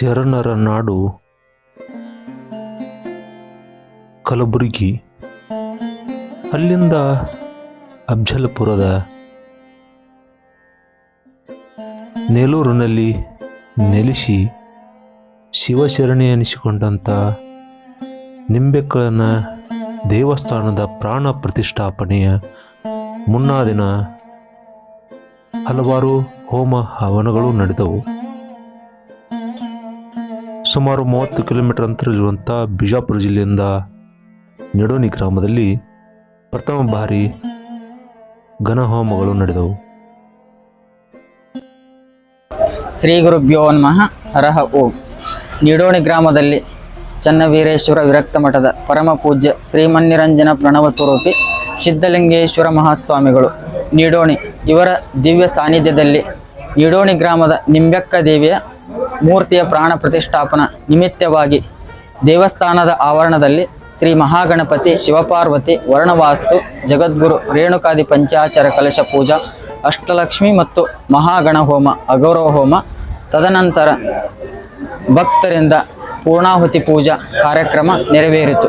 ಶರಣರ ನಾಡು ಕಲಬುರಗಿ. ಅಲ್ಲಿಂದ ಅಫ್ಜಲ್ಪುರದ ನೆಲೂರಿನಲ್ಲಿ ನೆಲೆಸಿ ಶಿವಶರಣಿ ಎನಿಸಿಕೊಂಡಂಥ ನಿಂಬೆಕ್ಕನ ದೇವಸ್ಥಾನದ ಪ್ರಾಣ ಪ್ರತಿಷ್ಠಾಪನೆಯ ಮುನ್ನಾದಿನ ಹಲವಾರು ಹೋಮ ಹವನಗಳು ನಡೆದವು. ಸುಮಾರು ಮೂವತ್ತು ಕಿಲೋಮೀಟರ್ ಇರುವಂಥ ಬಿಜಾಪುರ ಜಿಲ್ಲೆಯಿಂದ ನೆಡೋನಿ ಗ್ರಾಮದಲ್ಲಿ ಪ್ರಥಮ ಬಾರಿ ಘನಹೋಮಗಳು ನಡೆದವು. ಶ್ರೀ ಗುರುಭ್ಯೋ ನಮಃ, ಹರಹ ಓಂ. ನಿಡೋಣಿ ಗ್ರಾಮದಲ್ಲಿ ಚನ್ನವೀರೇಶ್ವರ ವಿರಕ್ತ ಮಠದ ಪರಮ ಪೂಜ್ಯ ಶ್ರೀಮನ್ನಿರಂಜನ ಪ್ರಣವ ಸ್ವರೂಪಿ ಸಿದ್ಧಲಿಂಗೇಶ್ವರ ಮಹಾಸ್ವಾಮಿಗಳು. ನಿಡೋಣಿ ಇವರ ದಿವ್ಯ ಸಾನ್ನಿಧ್ಯದಲ್ಲಿ ನಿಡೋಣಿ ಗ್ರಾಮದ ನಿಂಬೆಕ್ಕ ದೇವಿಯ ಮೂರ್ತಿಯ ಪ್ರಾಣ ಪ್ರತಿಷ್ಠಾಪನಾ ನಿಮಿತ್ತವಾಗಿ ದೇವಸ್ಥಾನದ ಆವರಣದಲ್ಲಿ ಶ್ರೀ ಮಹಾಗಣಪತಿ ಶಿವಪಾರ್ವತಿ ವರ್ಣವಾಸ್ತು ಜಗದ್ಗುರು ರೇಣುಕಾದಿ ಪಂಚಾಚಾರ ಕಲಶ ಪೂಜಾ ಅಷ್ಟಲಕ್ಷ್ಮಿ ಮತ್ತು ಮಹಾಗಣ ಹೋಮ ಅಗೌರವ ಹೋಮ ತದನಂತರ ಭಕ್ತರಿಂದ ಪೂರ್ಣಾಹುತಿ ಪೂಜಾ ಕಾರ್ಯಕ್ರಮ ನೆರವೇರಿತು.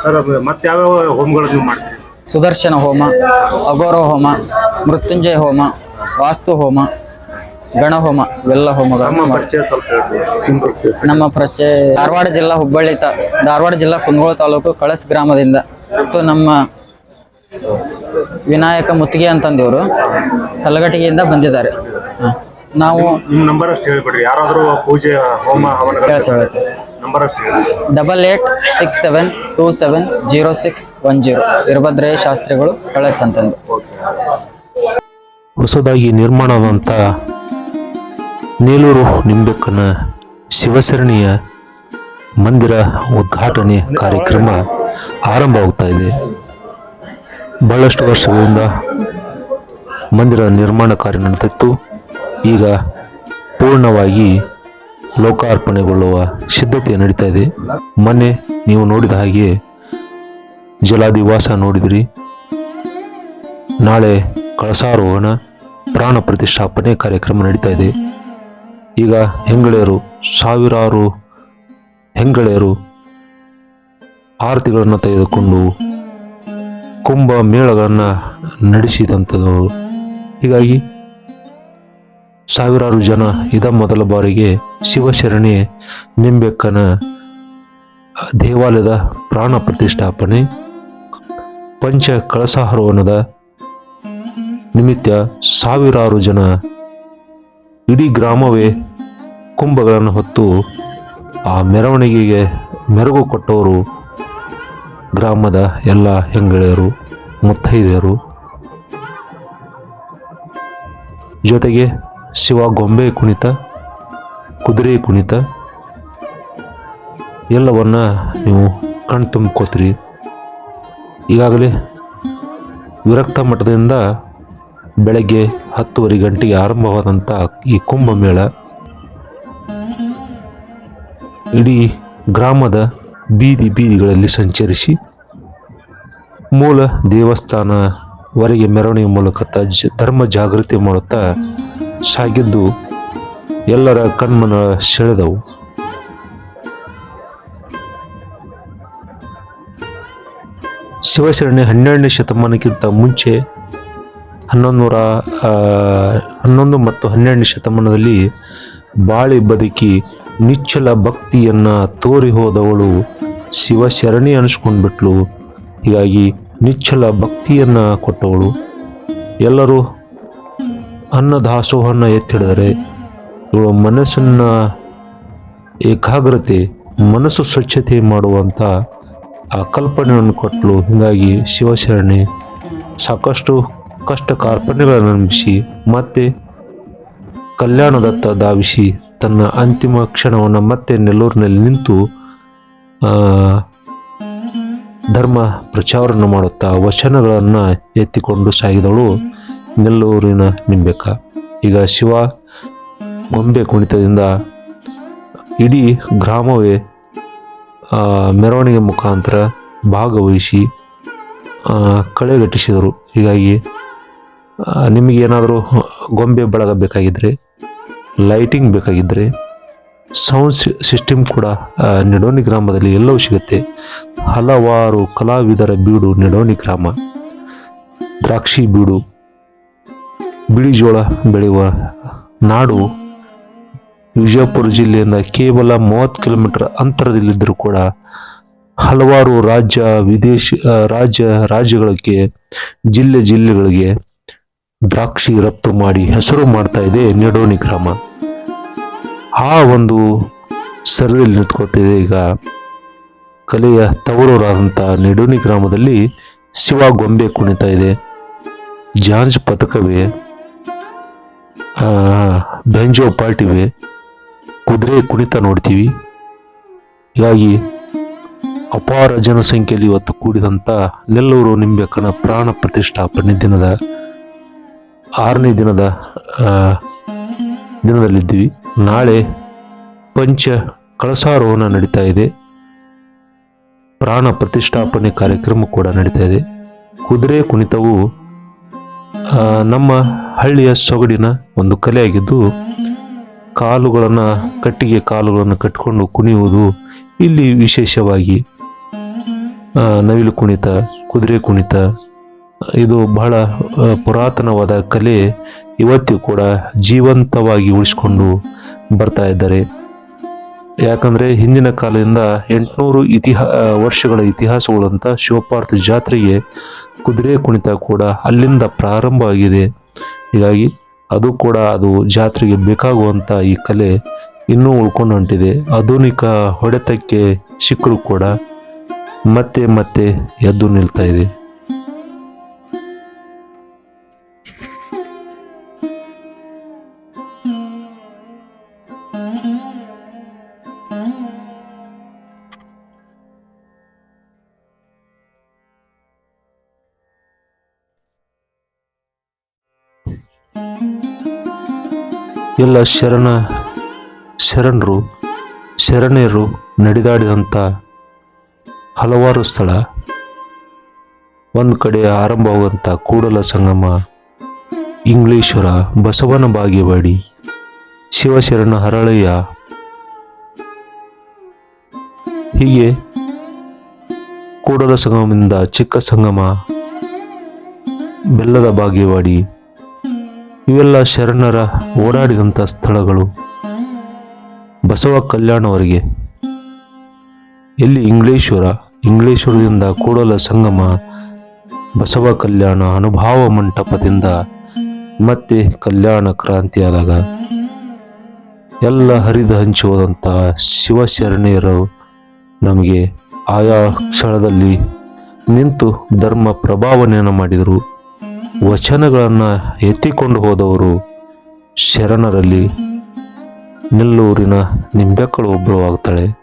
ಸರ್ ಮತ್ತೆ ಯಾವ್ಯಾವ ಹೋಮಗಳು ನೀವು ಮಾಡ್ತೀರಿ? ಸುದರ್ಶನ ಹೋಮ ಅಗೌರವ ಹೋಮ ಮೃತ್ಯುಂಜಯ ಹೋಮ ವಾಸ್ತು ಹೋಮ ಗಣಹೋಮ ಇವೆಲ್ಲ ಹೋಮಗಳು ನಮ್ಮ ಪರಿಚಯ ಧಾರವಾಡ ಜಿಲ್ಲಾ ಹುಬ್ಬಳ್ಳಿ ತಾ ಧಾರವಾಡ ಜಿಲ್ಲಾ ಕುಂದಗೋಳ ತಾಲೂಕು ಕಳಸ್ ಗ್ರಾಮದಿಂದ. ಮತ್ತು ನಮ್ಮ ವಿನಾಯಕ ಮುತ್ತಿಗೆ ಅಂತಂದಿವರು ಕಲಗಟಿಗೆಯಿಂದ ಬಂದಿದ್ದಾರೆ. ನಾವು ನಂಬರ್ ಅಷ್ಟು ಹೇಳ್ಬಿಡ್ರಿ ಯಾರಾದರೂ ಪೂಜೆ ಹೋಮ. ನಂಬರ್ ಅಷ್ಟು double eight six seven two seven zero six one zero Veerabhadrayya ಶಾಸ್ತ್ರಿಗಳು ಕಳಸ್ ಅಂತಂದು. ಹೊಸದಾಗಿ ನಿರ್ಮಾಣವಾದಂಥ ಬೇಲೂರು ನಿಂಬೆಕ್ಕನ ಶಿವಸರಣಿಯ ಮಂದಿರ ಉದ್ಘಾಟನೆ ಕಾರ್ಯಕ್ರಮ ಆರಂಭವಾಗ್ತಾ ಇದೆ. ಬಹಳಷ್ಟು ವರ್ಷಗಳಿಂದ ಮಂದಿರ ನಿರ್ಮಾಣ ಕಾರ್ಯ ನಡೆದಿತ್ತು. ಈಗ ಪೂರ್ಣವಾಗಿ ಲೋಕಾರ್ಪಣೆಗೊಳ್ಳುವ ಸಿದ್ಧತೆ ನಡೀತಾ ಇದೆ. ಮೊನ್ನೆ ನೀವು ನೋಡಿದ ಹಾಗೆ ಜಲಾದಿವಾಸ ನೋಡಿದಿರಿ. ನಾಳೆ ಕಳಸಾರೋಹಣ, ಪ್ರಾಣ ಪ್ರತಿಷ್ಠಾಪನೆ ಕಾರ್ಯಕ್ರಮ ನಡೀತಾ ಇದೆ. ಈಗ ಹೆಂಗಳೆಯರು? ಸಾವಿರಾರು ಹೆಂಗಳೆಯರು ಆರತಿಗಳನ್ನು ತೆಗೆದುಕೊಂಡು ಕುಂಭ ಮೇಳಗಳನ್ನು ನಡೆಸಿದಂಥದ್ದು. ಹೀಗಾಗಿ ಸಾವಿರಾರು ಜನ ಇದ ಮೊದಲ ಬಾರಿಗೆ ಶಿವಶರಣೆ ನಿಂಬೆಕ್ಕನ ದೇವಾಲಯದ ಪ್ರಾಣ ಪ್ರತಿಷ್ಠಾಪನೆ, ಪಂಚ ಕಳಸಾರೋಹಣದ ನಿಮಿತ್ತ ಸಾವಿರಾರು ಜನ ಇಡೀ ಗ್ರಾಮವೇ ಕುಂಭಗಳನ್ನು ಹೊತ್ತು ಆ ಮೆರವಣಿಗೆಗೆ ಮೆರುಗು ಕೊಟ್ಟವರು ಗ್ರಾಮದ ಎಲ್ಲ ಹೆಂಗಳೆಯರು, ಮುತ್ತೈದೆಯರು. ಜೊತೆಗೆ ಶಿವ ಗೊಂಬೆ ಕುಣಿತ, ಕುದುರೆ ಕುಣಿತ, ಎಲ್ಲವನ್ನ ನೀವು ಕಣ್ ತುಂಬ್ಕೋತೀರಿ ಈಗಾಗಲೇ ವಿರಕ್ತ ಮಠದಿಂದ ಬೆಳಗ್ಗೆ ಹತ್ತುವರೆ ಗಂಟೆಗೆ ಆರಂಭವಾದಂಥ ಈ ಕುಂಭಮೇಳ ಇಡೀ ಗ್ರಾಮದ ಬೀದಿ ಬೀದಿಗಳಲ್ಲಿ ಸಂಚರಿಸಿ ಮೂಲ ದೇವಸ್ಥಾನವರೆಗೆ ಮೆರವಣಿಗೆ ಮೂಲಕ ಧರ್ಮ ಜಾಗೃತಿ ಮಾಡುತ್ತಾ ಸಾಗಿದ್ದು ಎಲ್ಲರ ಕಣ್ಮನ ಸೆಳೆದವು. ಶಿವಶರಣೆ ಹನ್ನೆರಡನೇ ಶತಮಾನಕ್ಕಿಂತ ಮುಂಚೆ ಹನ್ನೊಂದು ನೂರ ಆ, ಹನ್ನೊಂದು ಮತ್ತು ಹನ್ನೆರಡನೇ ಶತಮಾನದಲ್ಲಿ ಬಾಳಿ ಬದುಕಿ ನಿಚ್ಚಲ ಭಕ್ತಿಯನ್ನು ತೋರಿ ಹೋದವಳು ಶಿವಶರಣಿ ಅನಿಸ್ಕೊಂಡ್ಬಿಟ್ಲು. ಹೀಗಾಗಿ ನಿಚ್ಚಲ ಭಕ್ತಿಯನ್ನು ಕೊಟ್ಟವಳು. ಎಲ್ಲರೂ ಅನ್ನದಾಸೋಹನ ಎತ್ತಿಡಿದರೆ ಇವಳ ಮನಸ್ಸನ್ನು ಏಕಾಗ್ರತೆ ಮನಸ್ಸು ಸ್ವಚ್ಛತೆ ಮಾಡುವಂಥ ಆ ಕಲ್ಪನೆಯನ್ನು ಕೊಟ್ಟಳು ಹೀಗಾಗಿ ಶಿವಶರಣೆ ಸಾಕಷ್ಟು ಕಷ್ಟ ಕಾರ್ಪಣ್ಯಗಳನ್ನು ನಿರ್ಮಿಸಿ ಮತ್ತೆ ಕಲ್ಯಾಣದತ್ತ ಧಾವಿಸಿ ತನ್ನ ಅಂತಿಮ ಕ್ಷಣವನ್ನು ಮತ್ತೆ ನೆಲ್ಲೂರಿನಲ್ಲಿ ನಿಂತು ಧರ್ಮ ಪ್ರಚಾರವನ್ನು ಮಾಡುತ್ತಾ ವಚನಗಳನ್ನು ಎತ್ತಿಕೊಂಡು ಸಾಗಿದವಳು ನೆಲ್ಲೂರಿನ ನಿಂಬೆಕ. ಈಗ ಶಿವ ಗೊಂಬೆ ಕುಣಿತದಿಂದ ಇಡೀ ಗ್ರಾಮವೇ ಮೆರವಣಿಗೆ ಮುಖಾಂತರ ಭಾಗವಹಿಸಿ ಕಳೆಗಟ್ಟಿಸಿದರು. ಹೀಗಾಗಿ ಆ, ನಿಮಗೇನಾದರೂ ಗೊಂಬೆ ಬಳಗ ಬೇಕಾಗಿದ್ದರೆ ಲೈಟಿಂಗ್ ಬೇಕಾಗಿದ್ದರೆ ಸೌಂಡ್ ಸಿಸ್ಟಮ್ ಕೂಡ ನೆಡೋನಿ ಗ್ರಾಮದಲ್ಲಿ ಎಲ್ಲವೂ ಸಿಗುತ್ತೆ. ಹಲವಾರು ಕಲಾವಿದರ ಬೀಡು ನಿಡೋಣಿ ಗ್ರಾಮ. ದ್ರಾಕ್ಷಿ ಬೀಡು ಬಿಳಿ ಜೋಳ ಬೆಳೆಯುವ ನಾಡು ವಿಜಯಪುರ ಜಿಲ್ಲೆಯಿಂದ ಕೇವಲ ಮೂವತ್ತು ಕಿಲೋಮೀಟರ್ ಅಂತರದಲ್ಲಿದ್ದರೂ ಕೂಡ ಹಲವಾರು ರಾಜ್ಯ ವಿದೇಶ ರಾಜ್ಯ ರಾಜ್ಯಗಳಿಗೆ ಜಿಲ್ಲೆ ಜಿಲ್ಲೆಗಳಿಗೆ ದ್ರಾಕ್ಷಿ ರಫ್ತು ಮಾಡಿ ಹೆಸರು ಮಾಡ್ತಾ ಇದೆ ನಿಡೋಣಿ ಗ್ರಾಮ. ಆ ಒಂದು ಸರದಲ್ಲಿ ನಿಂತ್ಕೊತಿದೆ ಈಗ ಕಲೆಯ ತವರೂರಾದಂಥ ನೆಡೋನಿ ಗ್ರಾಮದಲ್ಲಿ ಶಿವ ಗೊಂಬೆ ಕುಣಿತಾ ಇದೆ. ಜಾರ್ಜ್ ಪಥಕವೇ ಬೆಂಜೋ ಪಾರ್ಟಿವೆ ಕುದುರೆ ಕುಣಿತ ನೋಡ್ತೀವಿ. ಹೀಗಾಗಿ ಅಪಾರ ಜನಸಂಖ್ಯೆಯಲ್ಲಿ ಇವತ್ತು ಕೂಡಿದಂಥ ನೆಲ್ಲೂರು ನಿಂಬೆಕ್ಕನ ಪ್ರಾಣ ಪ್ರತಿಷ್ಠಾಪನೆ ದಿನದ ಆರನೇ ದಿನದ ದಿನದಲ್ಲಿದ್ದೀವಿ. ನಾಳೆ ಪಂಚ ಕಳಸಾರೋಹಣ ನಡೀತಾ ಇದೆ. ಪ್ರಾಣ ಪ್ರತಿಷ್ಠಾಪನೆ ಕಾರ್ಯಕ್ರಮ ಕೂಡ ನಡೀತಾ ಇದೆ. ಕುದುರೆ ಕುಣಿತವು ನಮ್ಮ ಹಳ್ಳಿಯ ಸೊಗಡಿನ ಒಂದು ಕಲೆಯಾಗಿದ್ದು, ಕಾಲುಗಳನ್ನು, ಕಟ್ಟಿಗೆ ಕಾಲುಗಳನ್ನು ಕಟ್ಟಿಕೊಂಡು ಕುಣಿಯುವುದು ಇಲ್ಲಿ ವಿಶೇಷವಾಗಿ ನವಿಲು ಕುಣಿತ, ಕುದುರೆ ಕುಣಿತ ಇದು ಬಹಳ ಪುರಾತನವಾದ ಕಲೆ. ಇವತ್ತಿಗೂ ಕೂಡ ಜೀವಂತವಾಗಿ ಉಳಿಸ್ಕೊಂಡು ಬರ್ತಾ ಇದ್ದಾರೆ. ಯಾಕಂದರೆ ಹಿಂದಿನ ಕಾಲದಿಂದ ಎಂಟುನೂರು ಇತಿಹಾ ವರ್ಷಗಳ ಇತಿಹಾಸಗಳಂತ ಶಿವಪಾರ್ಥ ಜಾತ್ರೆಗೆ ಕುದುರೆ ಕುಣಿತ ಕೂಡ ಅಲ್ಲಿಂದ ಪ್ರಾರಂಭ ಆಗಿದೆ. ಹೀಗಾಗಿ ಅದು ಕೂಡ ಅದು ಜಾತ್ರೆಗೆ ಬೇಕಾಗುವಂಥ ಈ ಕಲೆ ಇನ್ನೂ ಉಳ್ಕೊಂಡು ಹೊಂಟಿದೆ. ಆಧುನಿಕ ಹೊಡೆತಕ್ಕೆ ಸಿಕ್ಕರೂ ಕೂಡ ಮತ್ತೆ ಮತ್ತೆ ಎದ್ದು ನಿಲ್ತಾ ಎಲ್ಲ ಶರಣ ಶರಣರು ಶರಣೆಯರು ನಡೆದಾಡಿದಂಥ ಹಲವಾರು ಸ್ಥಳ. ಒಂದು ಕಡೆ ಆರಂಭವಾಗುವಂಥ ಕೂಡಲ ಸಂಗಮ ಇಂಗ್ಲೀಶ್ವರ ಬಸವನ ಬಾಗೇವಾಡಿ, ಶಿವಶರಣ ಹರಳಯ್ಯ. ಹೀಗೆ ಕೂಡಲ ಸಂಗಮದಿಂದ ಚಿಕ್ಕ ಸಂಗಮ, ಬೆಲ್ಲದ ಬಾಗೇವಾಡಿ ಇವೆಲ್ಲ ಶರಣರ ಓಡಾಡಿದಂಥ ಸ್ಥಳಗಳು. ಬಸವ ಕಲ್ಯಾಣವರಿಗೆ ಎಲ್ಲಿ ಇಂಗ್ಲೇಶ್ವರ, ಇಂಗ್ಲೇಶ್ವರದಿಂದ ಕೂಡಲ ಸಂಗಮ, ಬಸವ ಕಲ್ಯಾಣ ಅನುಭಾವ ಮಂಟಪದಿಂದ ಮತ್ತೆ ಕಲ್ಯಾಣ ಕ್ರಾಂತಿಯಾದಾಗ. ಎಲ್ಲ ಹರಿದು ಹಂಚಿ ಶಿವಶರಣೆಯರು ನಮಗೆ ಆಯಾ ಕ್ಷಣದಲ್ಲಿ ನಿಂತು ಧರ್ಮ ಪ್ರಭಾವನೆಯನ್ನು ಮಾಡಿದರು. ವಚನಗಳನ್ನು ಎತ್ತಿಕೊಂಡು ಹೋದವರು ಶರಣರಲ್ಲಿ ನೆಲ್ಲೂರಿನ ನಿಂಬೆಕ್ಕಳು ಒಬ್ಬರು ಆಗ್ತಾಳೆ.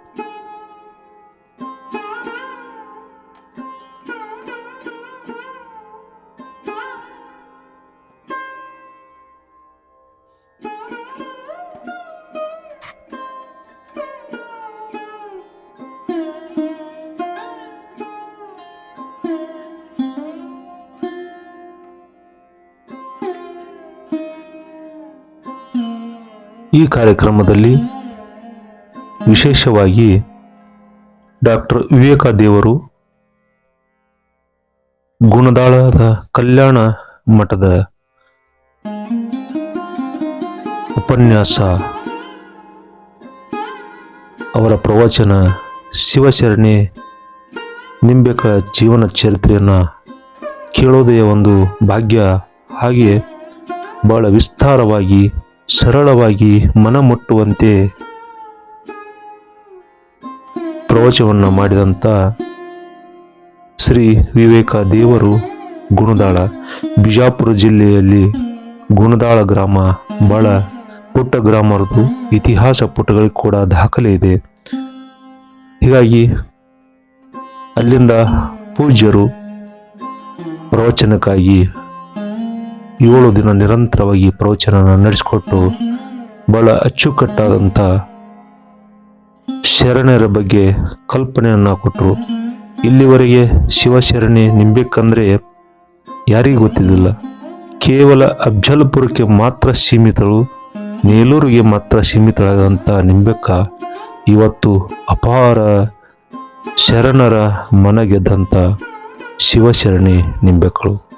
ಈ ಕಾರ್ಯಕ್ರಮದಲ್ಲಿ ವಿಶೇಷವಾಗಿ ಡಾಕ್ಟರ್ ವಿವೇಕ ದೇವರು ಗುಣದಾಳದ ಕಲ್ಯಾಣ ಮಠದ ಉಪನ್ಯಾಸ ಅವರ ಪ್ರವಚನ ಶಿವಶರಣೆ ನಿಂಬೆಕ ಜೀವನ ಚರಿತ್ರೆಯನ್ನು ಕೇಳೋದೇ ಒಂದು ಭಾಗ್ಯ. ಹಾಗೆ ಬಹಳ ವಿಸ್ತಾರವಾಗಿ ಸರಳವಾಗಿ ಮನಮುಟ್ಟುವಂತೆ ಪ್ರವಚನವನ್ನು ಮಾಡಿದಂಥ ಶ್ರೀ ವಿವೇಕ ದೇವರು ಗುಣದಾಳ, ಬಿಜಾಪುರ ಜಿಲ್ಲೆಯಲ್ಲಿ ಗುಣದಾಳ ಗ್ರಾಮ, ಬಹಳ ಪುಟ್ಟ ಗ್ರಾಮರದು ಇತಿಹಾಸ ಪುಟಗಳಿಗೆ ಕೂಡ ದಾಖಲೆ ಇದೆ. ಹೀಗಾಗಿ ಅಲ್ಲಿಂದ ಪೂಜ್ಯರು ಪ್ರವಚನಕ್ಕಾಗಿ ಏಳು ದಿನ ನಿರಂತರವಾಗಿ ಪ್ರವಚನ ನಡೆಸಿಕೊಟ್ಟು ಬಹಳ ಅಚ್ಚುಕಟ್ಟಾದಂಥ ಶರಣರ ಬಗ್ಗೆ ಕಲ್ಪನೆಯನ್ನು ಕೊಟ್ಟರು. ಇಲ್ಲಿವರೆಗೆ ಶಿವಶರಣೆ ನಿಂಬೇಕಂದ್ರೆ ಯಾರಿಗೂ ಗೊತ್ತಿದ್ದಿಲ್ಲ. ಕೇವಲ ಅಫ್ಜಲ್ಪುರಕ್ಕೆ ಮಾತ್ರ ಸೀಮಿತಳು ಬೇಲೂರಿಗೆ ಮಾತ್ರ ಸೀಮಿತಳಾದಂಥ ನಿಂಬೆಕ್ಕ ಇವತ್ತು ಅಪಾರ ಶರಣರ ಮನಗೆದ್ದಂಥ ಶಿವಶರಣಿ ನಿಂಬೆಕ್ಕಳು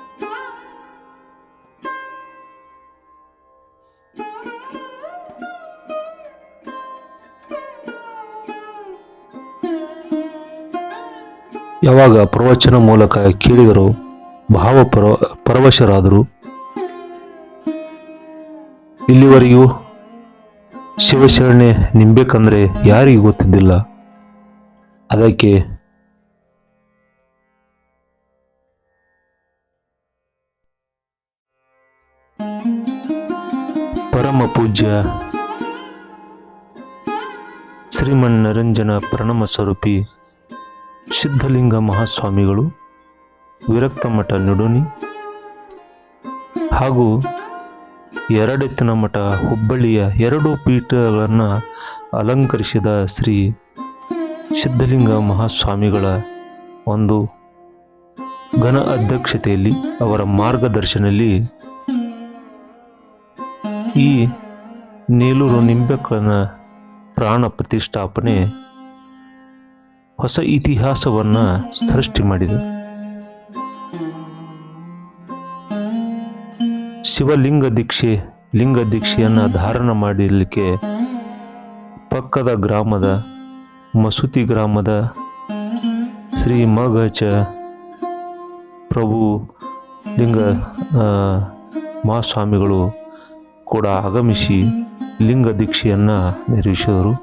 ಯಾವಾಗ ಪ್ರವಚನ ಮೂಲಕ ಕೇಳಿದರು ಭಾವ ಪರ, ಪರವಶರಾದರು. ಇಲ್ಲಿವರೆಗೂ ಶಿವಶರಣೆ ನಿಂಬೇಕಂದ್ರೆ ಯಾರಿಗೂ ಗೊತ್ತಿದ್ದಿಲ್ಲ. ಅದಕ್ಕೆ ಪರಮ ಪೂಜ್ಯ ಶ್ರೀಮನ್ ನರಂಜನ ಪ್ರಣಮ ಸ್ವರೂಪಿ ಸಿದ್ಧಲಿಂಗ ಮಹಾಸ್ವಾಮಿಗಳು ವಿರಕ್ತಮಠ ನಿಡುನಿ ಹಾಗೂ ಎರಡೆತ್ತಿನ ಮಠ ಹುಬ್ಬಳ್ಳಿಯ ಎರಡು ಪೀಠಗಳನ್ನು ಅಲಂಕರಿಸಿದ ಶ್ರೀ ಸಿದ್ಧಲಿಂಗ ಮಹಾಸ್ವಾಮಿಗಳ ಒಂದು ಘನ ಅಧ್ಯಕ್ಷತೆಯಲ್ಲಿ, ಅವರ ಮಾರ್ಗದರ್ಶನದಲ್ಲಿ ಈ ನೀಲೂರು ನಿಂಬೆಕ್ಕಳನ ಪ್ರಾಣ ಪ್ರತಿಷ್ಠಾಪನೆ ಹೊಸ ಇತಿಹಾಸವನ್ನು ಸೃಷ್ಟಿ ಮಾಡಿದೆ. ಶಿವಲಿಂಗ ದೀಕ್ಷೆ, ಲಿಂಗ ದೀಕ್ಷೆಯನ್ನು ಧಾರಣ ಮಾಡಲಿಕ್ಕೆ ಪಕ್ಕದ ಗ್ರಾಮದ ಮಸೂತಿ ಗ್ರಾಮದ ಶ್ರೀ ಮಗಚ ಪ್ರಭು ಲಿಂಗ ಮಹಾಸ್ವಾಮಿಗಳು ಕೂಡ ಆಗಮಿಸಿ ಲಿಂಗ ದೀಕ್ಷೆಯನ್ನು ನಿರ್ವಹಿಸಿದರು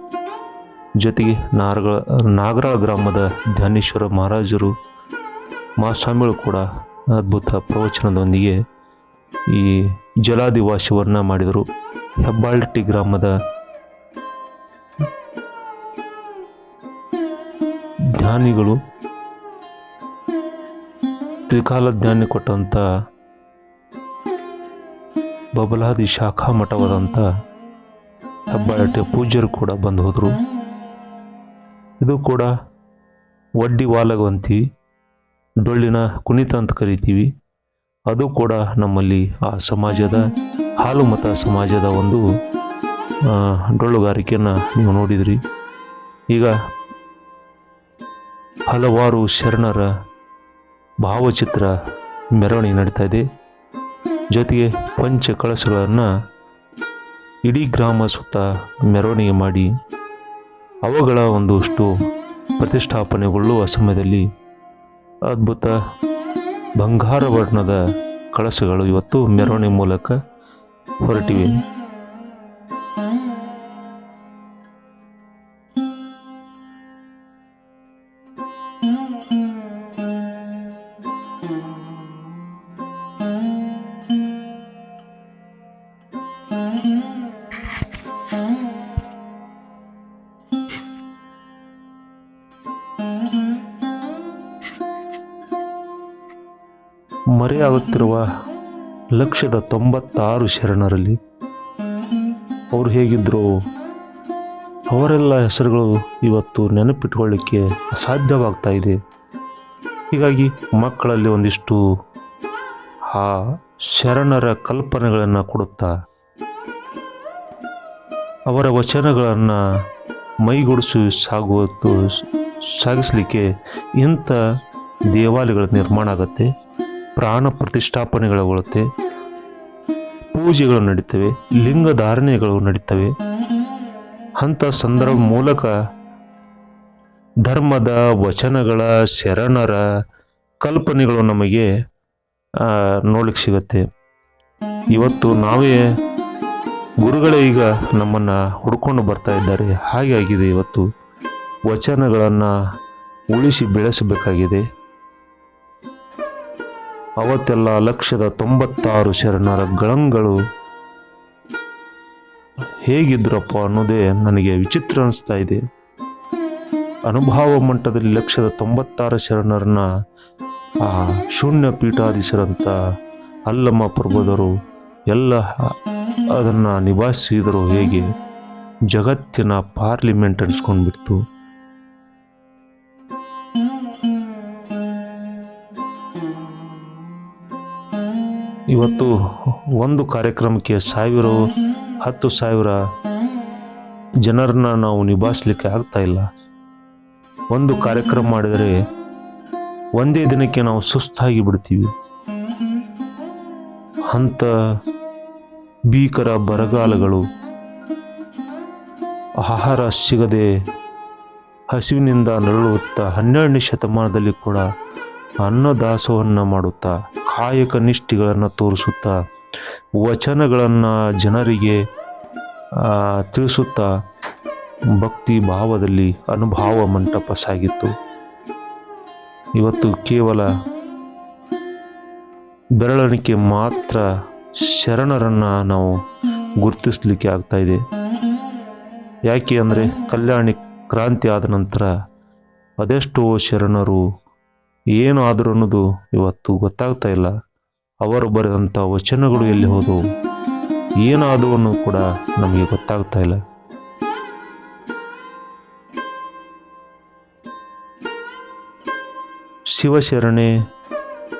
ಜೊತೆಗೆ ನಾರ್ಗಳ, ನಾಗರಾಳ ಗ್ರಾಮದ ಧ್ಯಾನೇಶ್ವರ ಮಹಾರಾಜರು ಮಾಸ್ವಾಮಿಗಳು ಕೂಡ ಅದ್ಭುತ ಪ್ರವಚನದೊಂದಿಗೆ ಈ ಜಲಾದಿವಾಸವನ್ನು ಮಾಡಿದರು. ಹೆಬ್ಬಾಳ್ಟಿ ಗ್ರಾಮದ ಜ್ಞಾನಿಗಳು ತ್ರಿಕಾಲ ಜ್ಞಾನಿ ಕೊಟ್ಟಂಥ ಬಬಲಾದಿ ಶಾಖಾ ಮಠವಾದಂಥ ಹೆಬ್ಬಾಳಟ್ಟಿ ಪೂಜ್ಯರು ಕೂಡ ಬಂದು ಹೋದರು. ಇದು ಕೂಡ ವಡ್ಡಿ ವಾಲಗ ಅಂತೀವಿ ಡೊಳ್ಳಿನ ಕುಣಿತ ಅಂತ ಕರಿತೀವಿ. ಅದು ಕೂಡ ನಮ್ಮಲ್ಲಿ ಆ ಸಮಾಜದ ಹಾಲು ಮತ ಸಮಾಜದ ಒಂದು ಡೊಳ್ಳುಗಾರಿಕೆಯನ್ನು ನೀವು ನೋಡಿದ್ರಿ. ಈಗ ಹಲವಾರು ಶರಣರ ಭಾವಚಿತ್ರ ಮೆರವಣಿಗೆ ನಡೀತಾ ಇದೆ. ಜೊತೆಗೆ ಪಂಚ ಕಳಸಗಳನ್ನು ಇಡೀ ಗ್ರಾಮ ಸುತ್ತ ಮೆರವಣಿಗೆ ಮಾಡಿ ಅವುಗಳ ಒಂದಷ್ಟು ಪ್ರತಿಷ್ಠಾಪನೆಗೊಳ್ಳುವ ಸಮಯದಲ್ಲಿ ಅದ್ಭುತ ಬಂಗಾರ ವರ್ಣದ ಕಳಸಗಳು ಇವತ್ತು ಮೆರವಣಿಗೆ ಮೂಲಕ ಹೊರಟಿವೆ. ಮರೆಯಾಗುತ್ತಿರುವ ಲಕ್ಷದ ತೊಂಬತ್ತಾರು ಶರಣರಲ್ಲಿ ಅವರು ಹೇಗಿದ್ದರು ಅವರೆಲ್ಲ ಹೆಸರುಗಳು ಇವತ್ತು ನೆನಪಿಟ್ಕೊಳ್ಳಿಕ್ಕೆ ಅಸಾಧ್ಯವಾಗ್ತಾ ಇದೆ. ಹೀಗಾಗಿ ಮಕ್ಕಳಲ್ಲಿ ಒಂದಿಷ್ಟು ಆ ಶರಣರ ಕಲ್ಪನೆಗಳನ್ನು ಕೊಡುತ್ತಾ ಅವರ ವಚನಗಳನ್ನು ಮೈಗೂಡಿಸಿ ಸಾಗುವತ್ತು ಸಾಗಿಸಲಿಕ್ಕೆ ಇಂಥ ದೇವಾಲಯಗಳ ನಿರ್ಮಾಣ ಆಗುತ್ತೆ. ಪ್ರಾಣ ಪ್ರತಿಷ್ಠಾಪನೆಗಳಗೊಳ್ಳುತ್ತೆ ಪೂಜೆಗಳು ನಡೀತವೆ, ಲಿಂಗ ಧಾರಣೆಗಳು ನಡೀತವೆ. ಅಂಥ ಸಂದರ್ಭ ಮೂಲಕ ಧರ್ಮದ ವಚನಗಳ ಶರಣರ ಕಲ್ಪನೆಗಳು ನಮಗೆ ನೋಡ್ಲಿಕ್ಕೆ ಸಿಗುತ್ತೆ. ಇವತ್ತು ನಾವೇ ಗುರುಗಳೇ ಈಗ ನಮ್ಮನ್ನು ಹುಡ್ಕೊಂಡು ಬರ್ತಾ ಇದ್ದಾರೆ. ಹಾಗೆ ಆಗಿದೆ ಇವತ್ತು. ವಚನಗಳನ್ನು ಉಳಿಸಿ ಬೆಳೆಸಬೇಕಾಗಿದೆ. ಅವತ್ತೆಲ್ಲ ಲಕ್ಷದ ತೊಂಬತ್ತಾರು ಶರಣರ ಗಳಂಗಳು. ಹೇಗಿದ್ರಪ್ಪ ಅನ್ನೋದೇ ನನಗೆ ವಿಚಿತ್ರ ಅನಿಸ್ತಾ ಇದೆ. ಅನುಭವ ಮಟ್ಟದಲ್ಲಿ ಲಕ್ಷದ ತೊಂಬತ್ತಾರು ಶರಣರನ್ನ ಆ ಶೂನ್ಯ ಪೀಠಾಧೀಶರಂತ ಅಲ್ಲಮ್ಮ ಪ್ರಭುದರು ಎಲ್ಲ ಅದನ್ನು ನಿಭಾಯಿಸಿದರು ಹೇಗೆ? ಜಗತ್ತಿನ ಪಾರ್ಲಿಮೆಂಟ್ ಅನ್ಸ್ಕೊಂಡ್ಬಿಡ್ತು. ಇವತ್ತು ಒಂದು ಕಾರ್ಯಕ್ರಮಕ್ಕೆ ಸಾವಿರ ಹತ್ತು ಸಾವಿರ ಜನರನ್ನ ನಾವು ನಿಭಾಯಿಸ್ಲಿಕ್ಕೆ ಆಗ್ತಾ ಇಲ್ಲ. ಒಂದು ಕಾರ್ಯಕ್ರಮ ಮಾಡಿದರೆ ಒಂದೇ ದಿನಕ್ಕೆ ನಾವು ಸುಸ್ತಾಗಿ ಬಿಡ್ತೀವಿ. ಅಂಥ ಭೀಕರ ಬರಗಾಲಗಳು ಆಹಾರ ಸಿಗದೆ ಹಸಿವಿನಿಂದ ನರಳುತ್ತಾ ಹನ್ನೆರಡನೇ ಶತಮಾನದಲ್ಲಿ ಕೂಡ ಅನ್ನದಾಸೋಹವನ್ನು ಮಾಡುತ್ತಾ ಕಾಯಕ ನಿಷ್ಠೆಗಳನ್ನು ತೋರಿಸುತ್ತಾ, ವಚನಗಳನ್ನು ಜನರಿಗೆ ತಿಳಿಸುತ್ತಾ ಭಕ್ತಿ ಭಾವದಲ್ಲಿ ಅನುಭವ ಮಂಟಪ ಸಾಗಿತ್ತು. ಇವತ್ತು ಕೇವಲ ಬೆರಳಿಕೆ ಮಾತ್ರ ಶರಣರನ್ನು ನಾವು ಗುರುತಿಸಲಿಕ್ಕೆ ಆಗ್ತಾ ಇದೆ. ಯಾಕೆ ಅಂದರೆ ಕಲ್ಯಾಣಿ ಕ್ರಾಂತಿ ಆದ ನಂತರ ಅದೆಷ್ಟೋ ಶರಣರು ಏನು ಆದರೂ ಅನ್ನೋದು ಇವತ್ತು ಗೊತ್ತಾಗ್ತಾ ಇಲ್ಲ. ಅವರು ಬರೆದಂಥ ವಚನಗಳು ಎಲ್ಲಿ ಹೋದವು? ಏನಾದವು ಅನ್ನೋ ಕೂಡ ನಮಗೆ ಗೊತ್ತಾಗ್ತಾ ಇಲ್ಲ. ಶಿವಶರಣೆ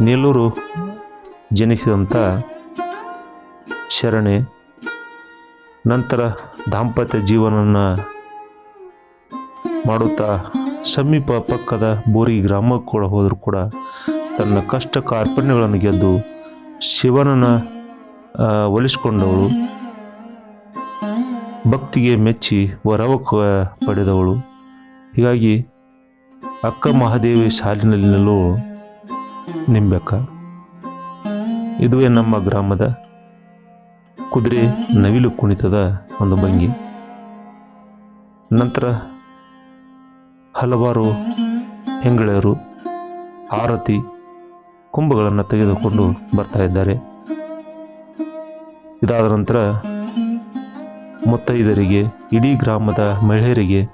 ನೆಲ್ಲೂರು ಜನಿಸಿದಂಥ ಶರಣೆ, ನಂತರ ದಾಂಪತ್ಯ ಜೀವನವನ್ನು ಮಾಡುತ್ತಾ ಸಮೀಪ ಪಕ್ಕದ ಬೋರಿ ಗ್ರಾಮಕ್ಕೆ ಕೂಡ ಹೋದರೂ ಕೂಡ ತನ್ನ ಕಷ್ಟ ಕಾರ್ಪಣ್ಯಗಳನ್ನು ಗೆದ್ದು ಶಿವನನ್ನು ಒಲಿಸಿಕೊಂಡವಳು. ಭಕ್ತಿಗೆ ಮೆಚ್ಚಿ ವರವ ಪಡೆದವಳು. ಹೀಗಾಗಿ ಅಕ್ಕ ಮಹಾದೇವಿ ಸಾಲಿನಲ್ಲಿ ನಿಲ್ಲುವ ನಿಂಬೆಕ್ಕ. ಇದುವೇ ನಮ್ಮ ಗ್ರಾಮದ ಕುದುರೆ ನವಿಲು ಕುಣಿತದ ಒಂದು ಭಂಗಿ. ನಂತರ ಹಲವಾರು ಹೆಂಗಳೆಯರು ಆರತಿ ಕುಂಭಗಳನ್ನು ತೆಗೆದುಕೊಂಡು ಬರ್ತಾ ಇದ್ದಾರೆ. ಇದಾದ ನಂತರ ಮುತ್ತೈದರಿಗೆ ಇಡೀ ಗ್ರಾಮದ ಮಹಿಳೆಯರಿಗೆ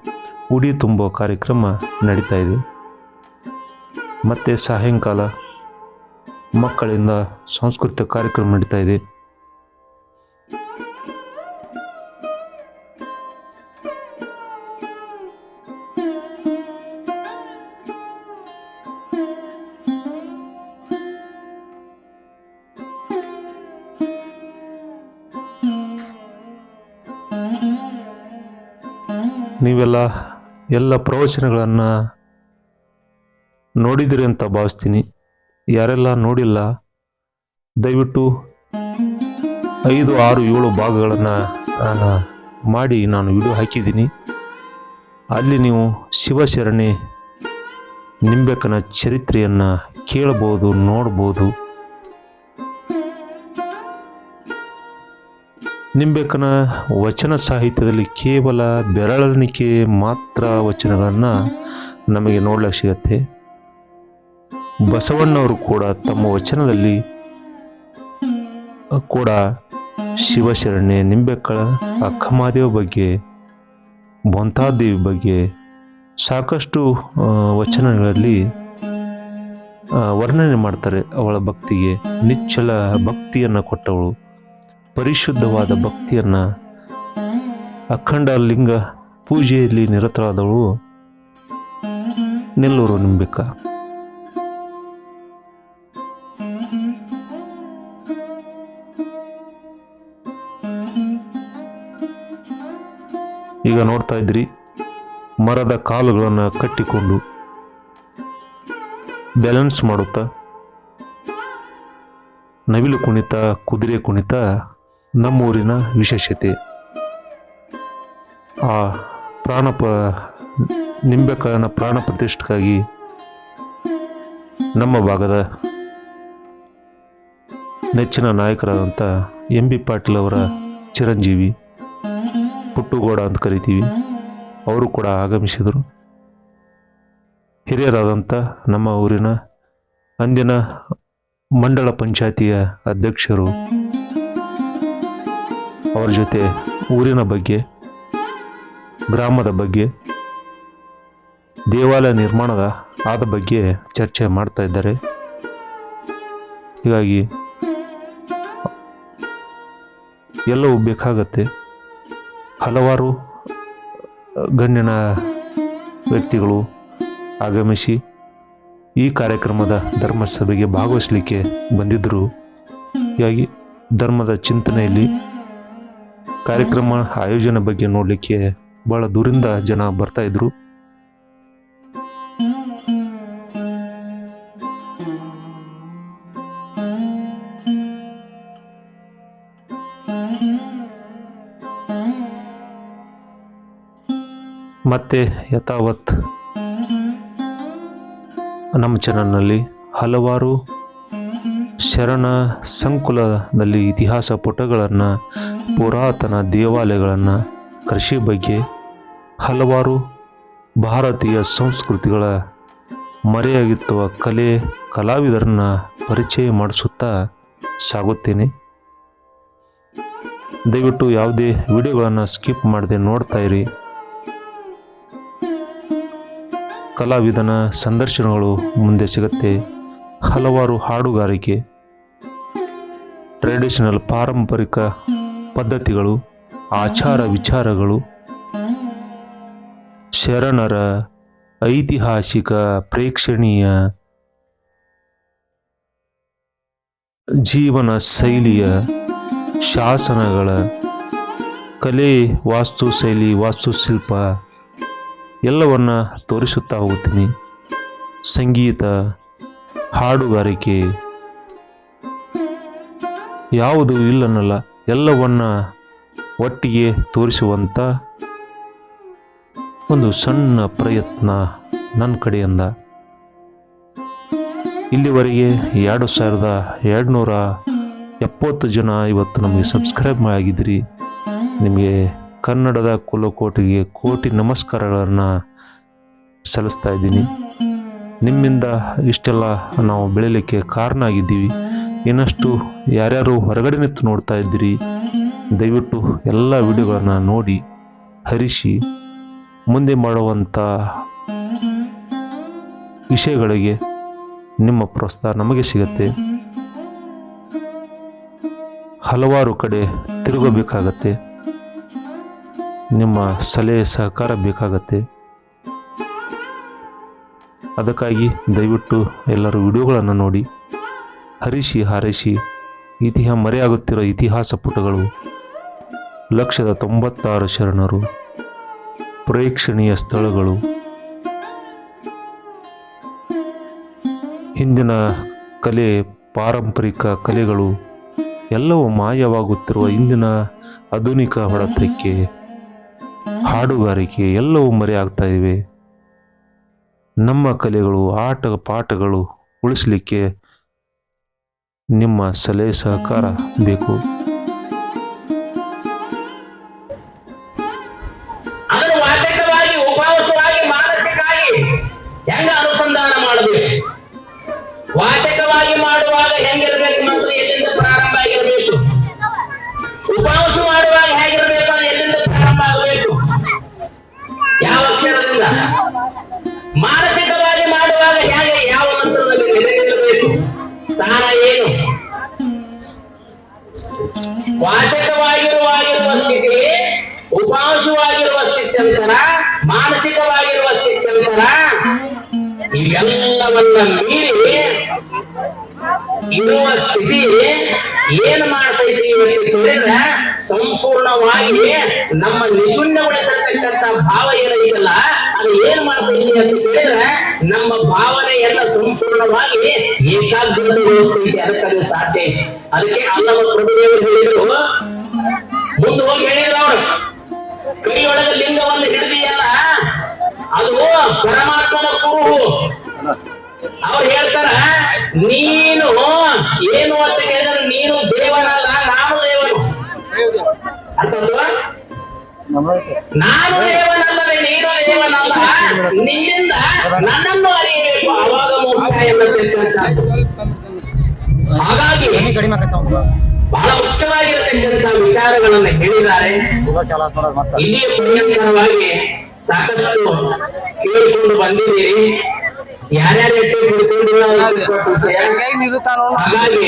ಉಡಿ ತುಂಬುವ ಕಾರ್ಯಕ್ರಮ ನಡೀತಾ ಇದೆ. ಮತ್ತು ಸಾಯಂಕಾಲ ಮಕ್ಕಳಿಂದ ಸಾಂಸ್ಕೃತಿಕ ಕಾರ್ಯಕ್ರಮ ನಡೀತಾ ಇದೆ. ನೀವೆಲ್ಲ ಎಲ್ಲ ಪ್ರವಚನಗಳನ್ನು ನೋಡಿದಿರಿ ಅಂತ ಭಾವಿಸ್ತೀನಿ. ಯಾರೆಲ್ಲ ನೋಡಿಲ್ಲ, ದಯವಿಟ್ಟು ಐದು, ಆರು, ಏಳು ಭಾಗಗಳನ್ನು ಮಾಡಿ ನಾನು ವಿಡಿಯೋ ಹಾಕಿದ್ದೀನಿ. ಅಲ್ಲಿ ನೀವು ಶಿವಶರಣೆ ನಿಂಬೆಕನ ಚರಿತ್ರೆಯನ್ನು ಕೇಳ್ಬೋದು, ನೋಡ್ಬೋದು. ನಿಂಬೆಕನ ವಚನ ಸಾಹಿತ್ಯದಲ್ಲಿ ಕೇವಲ ಬೆರಳೆಣಿಕೆ ಮಾತ್ರ ವಚನಗಳನ್ನು ನಮಗೆ ನೋಡ್ಲಿಕ್ಕೆ ಸಿಗತ್ತೆ. ಬಸವಣ್ಣವರು ಕೂಡ ತಮ್ಮ ವಚನದಲ್ಲಿ ಕೂಡ ಶಿವಶರಣೆ ನಿಂಬೆಕ್ಕಳ ಅಕ್ಕಮಹಾದೇವ ಬಗ್ಗೆ ಬೊಂತಾದೇವಿ ಬಗ್ಗೆ ಸಾಕಷ್ಟು ವಚನಗಳಲ್ಲಿ ವರ್ಣನೆ ಮಾಡ್ತಾರೆ ಅವಳ ಭಕ್ತಿಗೆ. ನಿಚ್ಚಲ ಭಕ್ತಿಯನ್ನು ಕೊಟ್ಟವಳು. ಪರಿಶುದ್ಧವಾದ ಭಕ್ತಿಯನ್ನು ಅಖಂಡ ಲಿಂಗ ಪೂಜೆಯಲ್ಲಿ ನಿರತರಾದವಳು ನೆಲ್ಲೂರು ನಿಂಬಿಕ. ಈಗ ನೋಡ್ತಾ ಇದ್ರಿ, ಮರದ ಕಾಲುಗಳನ್ನು ಕಟ್ಟಿಕೊಂಡು ಬ್ಯಾಲೆನ್ಸ್ ಮಾಡುತ್ತಾ, ನವಿಲು ಕುಣಿತ, ಕುದುರೆ ಕುಣಿತ ನಮ್ಮೂರಿನ ವಿಶೇಷತೆ. ಆ ಪ್ರಾಣಪ ಪ ನಿಂಬೆಕಾಳನ ಪ್ರಾಣ ಪ್ರತಿಷ್ಠೆಗಾಗಿ ನಮ್ಮ ಭಾಗದ ನೆಚ್ಚಿನ ನಾಯಕರಾದಂಥ ಎಂ ಬಿ ಪಾಟೀಲ್ ಅವರ ಚಿರಂಜೀವಿ, ಪುಟ್ಟುಗೌಡ ಅಂತ ಕರಿತೀವಿ. ಅವರು ಕೂಡ ಆಗಮಿಸಿದರು. ಹಿರಿಯರಾದಂಥ ನಮ್ಮ ಊರಿನ ಅಂದಿನ ಮಂಡಳ ಪಂಚಾಯತಿಯ ಅಧ್ಯಕ್ಷರು ಅವರ ಜೊತೆ ಊರಿನ ಬಗ್ಗೆ, ಗ್ರಾಮದ ಬಗ್ಗೆ, ದೇವಾಲಯ ನಿರ್ಮಾಣದ ಆದ ಬಗ್ಗೆ ಚರ್ಚೆ ಮಾಡ್ತಾ ಇದ್ದಾರೆ. ಹೀಗಾಗಿ ಎಲ್ಲವೂ ಬೇಕಾಗತ್ತೆ. ಹಲವಾರು ಗಣ್ಯನ ವ್ಯಕ್ತಿಗಳು ಆಗಮಿಸಿ ಈ ಕಾರ್ಯಕ್ರಮದ ಧರ್ಮಸಭೆಗೆ ಭಾಗವಹಿಸಲಿಕ್ಕೆ ಬಂದಿದ್ದರು. ಹೀಗಾಗಿ ಧರ್ಮದ ಚಿಂತನೆಯಲ್ಲಿ ಕಾರ್ಯಕ್ರಮ ಆಯೋಜನೆ ಬಗ್ಗೆ ನೋಡಲಿಕ್ಕೆ ಭಾಳ ದೂರಿಂದ ಜನ ಬರ್ತಾ ಇದ್ರು. ಮತ್ತೆ ಯಥಾವತ್ ನಮ್ಮ ಚಾನಲ್ನಲ್ಲಿ ಹಲವಾರು ಶರಣ ಸಂಕುಲದಲ್ಲಿ ಇತಿಹಾಸ ಪುಟಗಳನ್ನು ಪುರಾತನ ದೇವಾಲಯಗಳನ್ನು ಕೃಷಿ ಬಗ್ಗೆ ಹಲವಾರು ಭಾರತೀಯ ಸಂಸ್ಕೃತಿಗಳ ಮರೆಯಾಗಿತ್ತುವ ಕಲೆ ಕಲಾವಿದರನ್ನು ಪರಿಚಯ ಮಾಡಿಸುತ್ತಾ ಸಾಗುತ್ತೇನೆ. ದಯವಿಟ್ಟು ಯಾವುದೇ ವಿಡಿಯೋಗಳನ್ನು ಸ್ಕಿಪ್ ಮಾಡದೆ ನೋಡ್ತಾ ಇರಿ. ಕಲಾವಿದನ ಸಂದರ್ಶನಗಳು ಮುಂದೆ ಸಿಗುತ್ತೆ. ಹಲವಾರು ಹಾಡುಗಾರಿಕೆ ಟ್ರೆಡಿಷನಲ್ ಪಾರಂಪರಿಕ ಪದ್ಧತಿಗಳು, ಆಚಾರ ವಿಚಾರಗಳು, ಶರಣರ ಐತಿಹಾಸಿಕ ಪ್ರೇಕ್ಷಣೀಯ ಜೀವನ ಶೈಲಿಯ ಶಾಸನಗಳ ಕಲೆ ವಾಸ್ತುಶೈಲಿ ವಾಸ್ತುಶಿಲ್ಪ ಎಲ್ಲವನ್ನ ತೋರಿಸುತ್ತಾ ಹೋಗುತ್ತೀನಿ ಸಂಗೀತ, ಹಾಡುಗಾರಿಕೆ ಯಾವುದು ಇಲ್ಲನಲ್ಲ. ಎಲ್ಲವನ್ನ ಒಟ್ಟಿಗೆ ತೋರಿಸುವಂಥ ಒಂದು ಸಣ್ಣ ಪ್ರಯತ್ನ ನನ್ನ ಕಡೆಯಿಂದ. ಇಲ್ಲಿವರೆಗೆ ಎರಡು ಸಾವಿರದ ಎರಡುನೂರ ಎಪ್ಪತ್ತು ಜನ ಇವತ್ತು ನಮಗೆ ಸಬ್ಸ್ಕ್ರೈಬ್ ಆಗಿದ್ದೀರಿ ನಿಮಗೆ ಕನ್ನಡದ ಕುಲಕೋಟಿಗೆ ಕೋಟಿ ನಮಸ್ಕಾರಗಳನ್ನು ಸಲ್ಲಿಸ್ತಾ ಇದ್ದೀನಿ. ನಿಮ್ಮಿಂದ ಇಷ್ಟೆಲ್ಲ ನಾವು ಬೆಳೀಲಿಕ್ಕೆ ಕಾರಣ ಆಗಿದ್ದೀವಿ. ಇನ್ನಷ್ಟು ಯಾರ್ಯಾರು ಹೊರಗಡೆ ನಿಂತು ನೋಡ್ತಾ ಇದ್ದೀರಿ, ದಯವಿಟ್ಟು ಎಲ್ಲ ವಿಡಿಯೋಗಳನ್ನು ನೋಡಿ ಹರಿಸಿ ಮುಂದೆ ಮಾಡುವಂಥ ವಿಷಯಗಳಿಗೆ ನಿಮ್ಮ ಪ್ರೋತ್ಸಾಹ ನಮಗೆ ಸಿಗುತ್ತೆ. ಹಲವಾರು ಕಡೆ ತಿರುಗಬೇಕಾಗತ್ತೆ. ನಿಮ್ಮ ಸಲಹೆ ಸಹಕಾರ ಬೇಕಾಗತ್ತೆ. ಅದಕ್ಕಾಗಿ ದಯವಿಟ್ಟು ಎಲ್ಲರೂ ವಿಡಿಯೋಗಳನ್ನು ನೋಡಿ ಹರಿಸಿ ಹಾರೈಸಿ ಇತಿಹಾಸ ಮರೆಯಾಗುತ್ತಿರೋ ಇತಿಹಾಸ ಪುಟಗಳು. ಲಕ್ಷದ ತೊಂಬತ್ತಾರು ಶರಣರು, ಪ್ರೇಕ್ಷಣೀಯ ಸ್ಥಳಗಳು. ಹಿಂದಿನ ಕಲೆ, ಪಾರಂಪರಿಕ ಕಲೆಗಳು, ಎಲ್ಲವೂ ಮಾಯವಾಗುತ್ತಿರುವ ಇಂದಿನ ಆಧುನಿಕ ಹೊಡೆತಕ್ಕೆ ಹಾಡುಗಾರಿಕೆ ಎಲ್ಲವೂ ಮರೆಯಾಗ್ತಾ ಇವೆ. ನಮ್ಮ ಕಲೆಗಳು ಆಟ ಪಾಠಗಳು ಉಳಿಸಲಿಕ್ಕೆ ನಿಮ್ಮ ಸಲಹೆ ಸಹಕಾರ ಬೇಕು. ವಾಚಕವಾಗಿ ಉಪವಾಸವಾಗಿ ಮಾನಸಿಕವಾಗಿ ಹೆಂಗ ಅನುಸಂಧಾನ ಮಾಡಬೇಕು? ವಾಚಕವಾಗಿ ಮಾಡುವಾಗ ವಾಚಕವಾಗಿರುವಾಗಿರುವ ಸ್ಥಿತಿ, ಉಪಾಂಶವಾಗಿರುವ ಸ್ಥಿತಿ ಅಂತರ, ಮಾನಸಿಕವಾಗಿರುವ ಸ್ಥಿತಿ ಅಂತರ. ಇವೆಲ್ಲವನ್ನ ಮೀರಿ ಇರುವ ಸ್ಥಿತಿ ಏನ್ ಮಾಡ್ತೈತಿ ಇವತ್ತು ಕೇಳಿದ್ರೆ ಸಂಪೂರ್ಣವಾಗಿ ನಮ್ಮ ನಿಶೂನ್ಯಗೊಳಿಸತಕ್ಕಂತ ಭಾವ ಏನೈತಲ್ಲ ಅದು ಏನ್ ಮಾಡ್ತೈತಿ ಅಂತ ಕೇಳಿದ್ರೆ, ನಮ್ಮ ಭಾವನೆಯನ್ನ ಸಂಪೂರ್ಣವಾಗಿ ಏಕಾಗ್ರತೆಗೊಳಿಸ್ತೈತಿ ಅದಕ್ಕೆ ಅದು ಸಾಧ್ಯ. ಅದಕ್ಕೆ ಅಲ್ಲವ ಪ್ರಭುದೇವರು ಹೇಳಿದ್ರು, ಮುಂದೆ ಹೋಗಿ ಹೇಳಿದ್ರು ಅವರು. ಕೈಯೊಳಗೆ ಲಿಂಗವನ್ನು ಹಿಡಿದಿಯಲ್ಲ, ಅದು ಪರಮಾತ್ಮನ ಕುರುಹು. ಅವ್ರು ಹೇಳ್ತಾರ, ನೀನು ಏನು ಅಂತ ಕೇಳಿದ್ರೆ ನೀನು ದೇವನಲ್ಲ, ನಾನು ದೇವನು. ನಾನು ದೇವನಲ್ಲದೆ ನೀನು ದೇವನಲ್ಲ. ನಿನ್ನಿಂದ ನನ್ನನ್ನು ಅರಿಯಬೇಕು. ಅವಾಗ ಮೋಕ್ಷ ಎನ್ನತಕ್ಕಂಥದ್ದು ಹಾಗಾಗಿ ಬಹಳ ಮುಖ್ಯವಾಗಿರತಕ್ಕಂತಹ ವಿಚಾರಗಳನ್ನ ಹೇಳಿದ್ದಾರೆ. ಇಲ್ಲಿಯ ಪರ್ಯಂತರವಾಗಿ ಸಾಕಷ್ಟು ಕೇಳಿಕೊಂಡು ಬಂದಿದ್ದೀರಿ. ಯಾರ್ಯಾರು ಎಟ್ಟು ಬಿಡ್ಕೊಂಡಿಲ್ಲ. ಹಾಗಾಗಿ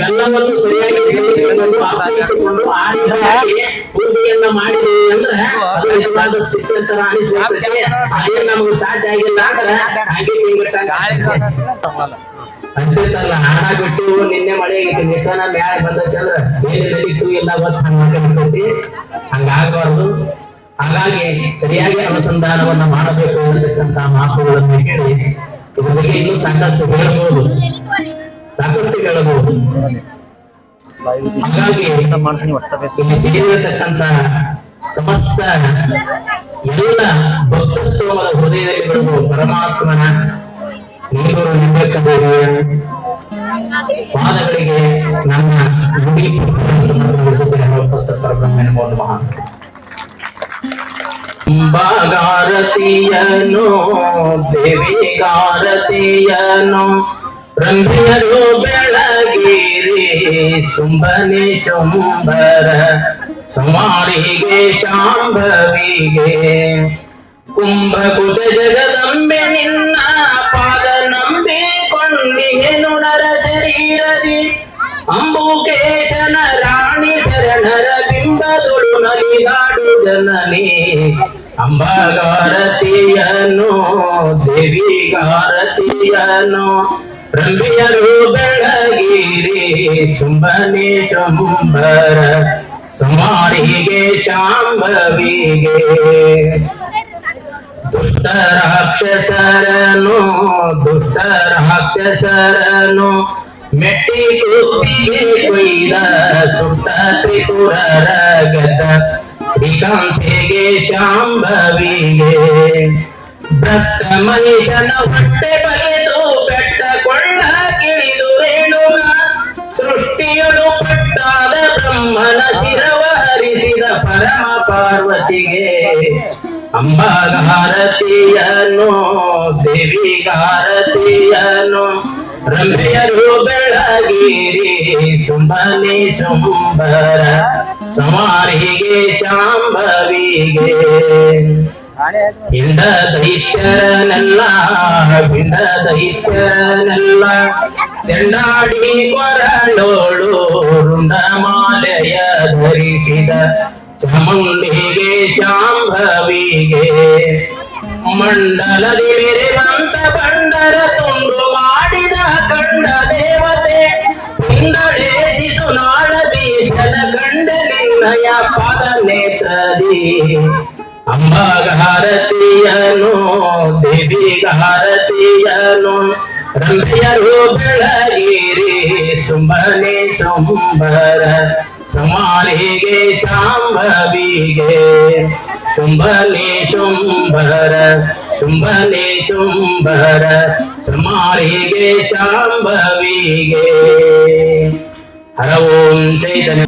ಎಲ್ಲವನ್ನು ಸರಿಯಾಗಿ ಅರ್ಥೈಸಿಕೊಂಡು ಆ ರೀತಿಯಾಗಿ ಪೂಜೆಯನ್ನ ಮಾಡಿದೀವಿ ಅಂದ್ರೆ ಅದು ನಿಜವಾದ ಸ್ಥಿತಿ ಅಂತ ಅನಿಸ್ತೈತೆ ಅದೇ ನಮಗೆ ಸಾಧ್ಯ ಆಗಿಲ್ಲ ಅಂದ್ರೆ ಹಾಗೆ ಹಾಡ ಬಿಟ್ಟು ನಿನ್ನೆ ಮಳೆ ಆಗೈತಿ ಮ್ಯಾಲ ಬಂದೈತಿ ಅಂದ್ರ ಗೊತ್ತ. ಹಂಗಾಗ್ತೈತಿ ಹಂಗಾಗಬಾರ್ದು. ಹಾಗಾಗಿ ಸರಿಯಾಗಿ ಅನುಸಂಧಾನವನ್ನ ಮಾಡಬೇಕು ಅಂತಕ್ಕಂತ ಮಾತುಗಳನ್ನು ಹೇಳಿ, ಇದ್ರ ಬಗ್ಗೆ ಇನ್ನೂ ಸಾಕಷ್ಟು ಹೇಳಬಹುದು. ಸಾಕಷ್ಟು ಹೇಳಬಹುದು. ಹಾಗಾಗಿ ಇಲ್ಲಿ ತಿಳಿದಿರತಕ್ಕಂತ ಸಮಸ್ತ ಎಲ್ಲ ಭಕ್ತಸ್ತೋಮದ ಹೃದಯದಲ್ಲಿ ಬರುವ ಪರಮಾತ್ಮನ ನೀರು ನಿಮ್ಮ ಪಾದಗಳಿಗೆ ನನ್ನ ನುಡಿ ಪರಬ್ರಹ್ಮನ ಮಹಾ ಅಂಬಾಗಾರತಿಯನು ದೇವಿಗಾರತಿಯನು ರಂಭಿಯರು ಬೆಳಗಿರಿ ಸುಂಬನೆ ಶುಂಭರ ಸಮಾರಿಗೆ ಶಾಂಭವಿಗೆ ಕುಂಭಕುಜ ಜಗದಂಬೆ ನಿನ್ನ ಪಾದ ನಂಬಿಕೊಂಡಿಗೆನು ನರ ಶರೀರದಿ ಅಂಬುಕೇಶನ ರಾಣಿ ಶರಣರ ಬಿಂಬದೊಳು ನಲಿದಾಡು ಜನನಿ ಅಂಬಗಾರತಿಯನು, ದೇವಿಗಾರತಿಯನು ರಂಬಿಯರು ಬೆಳಗಿರಿ ಸುಂಬನೆ ಶುಂಭರ, ಸುಮಾರಿಗೆ ಶಾಂಭವಿಗೆ. ದುಷ್ಟ ರಾಕ್ಷಸರನು ದುಷ್ಟ ರಾಕ್ಷಸರನು ಮೆಟ್ಟಿ ಕೊಯ್ದ ಸುಟ್ಟ ತ್ರಿಪುರರ ಗದ. ಶ್ರೀಕಾಂತಿಗೆ ಶಾಂಭವಿಗೆ? ಭ್ರಷ್ಟ ಮನುಷ್ಯನ ಹೊಟ್ಟೆ ಬಗೆದು ಬೆಟ್ಟ ಕೊಳ್ಳ ಕಿಳಿದು ರೇಣುಗ ಸೃಷ್ಟಿಯಳು ಪಟ್ಟಾದ ಬ್ರಹ್ಮನ ಶಿರವ ಹರಿಸಿದ ಪರಮ ಪಾರ್ವತಿಗೆ. ಅಂಬಾಗಾರತಿಯನು ದೇವಿಗಾರತಿಯನು ರಂಭೆಯರು ಬೆಳಗಿರಿ ಸುಂಬನೆ ಶುಂಭರ. ಸಮಾರಿಗೆ ಶಾಂಭವಿಗೆ. ಇಂದ ದೈತ್ಯರನೆಲ್ಲ ಹಿಂಡ ದೈತ್ಯರನೆಲ್ಲ. ಚೆಂಡಾಡಿ ಕೊರಳೋಳು, ರುಂಡಮಾಲೆಯ ಧರಿಸಿದ ಚಾಮುಂಡಿಗೆ, ಶಾಂಭವಿಗೆ. ಮಂಡಲದಿ ಮೆರೆವಂತ ಬಂಡರ ತುಂಡು ಮಾಡಿದ ಕಂಡ ದೇವತೆ ಕಂಡ ನಿನ್ನಯ ಪಾದ ನೇತ್ರದಿ ಅಂಬಾಗಾರತಿಯನು ದೇವಿಗಾರತಿಯನು ರಂಭೆಯರು ಬೆಳಗಿರಿ ಸುಂಬನೆ ಸಂಬರ ಸಮಾರಿಗೆ ಶಾಂಭವಿಗೆ. ಶುಂಭನೆ ಶುಂಭರ ಶುಂಭನೆ ಶುಂಭರ ಸಮಾರಿಗೆ ಶಾಂಭವಿಗೆ. ಹರ ಓಂ ಚೈತನ್ಯ.